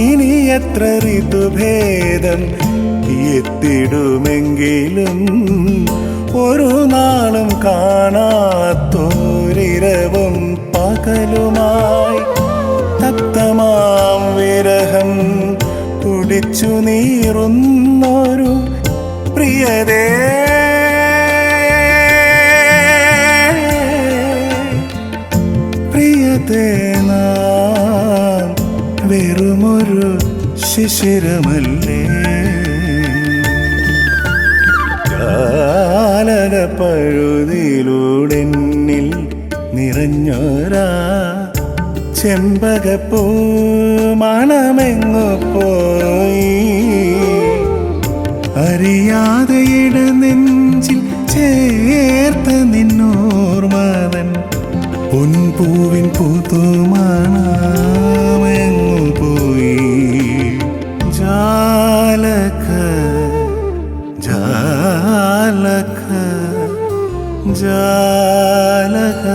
ഇനി എത്ര ഋതുഭേദം എത്തിടുമെങ്കിലും ഒരു നാളും കാണാത്തോരിരവും പകലുമായി തത്തമാം വിരഹം കുടിച്ചു നീറുന്നൊരു പ്രിയതേ. പ്രിയതേ നാം വെറുമൊരു ശിശിരമല്ലേ? ജാലക പഴുതിലൂടെന്നിൽ നിറഞ്ഞോരാ ചെമ്പകപ്പൂ മണമെങ്ങു പോയി? അറിയാതെ ഇട നെഞ്ചിൽ ചേർത്ത നിന്നോർമാതൻ പൊൻപൂവിൻ പുതുമണമെങ്ങു ജാലക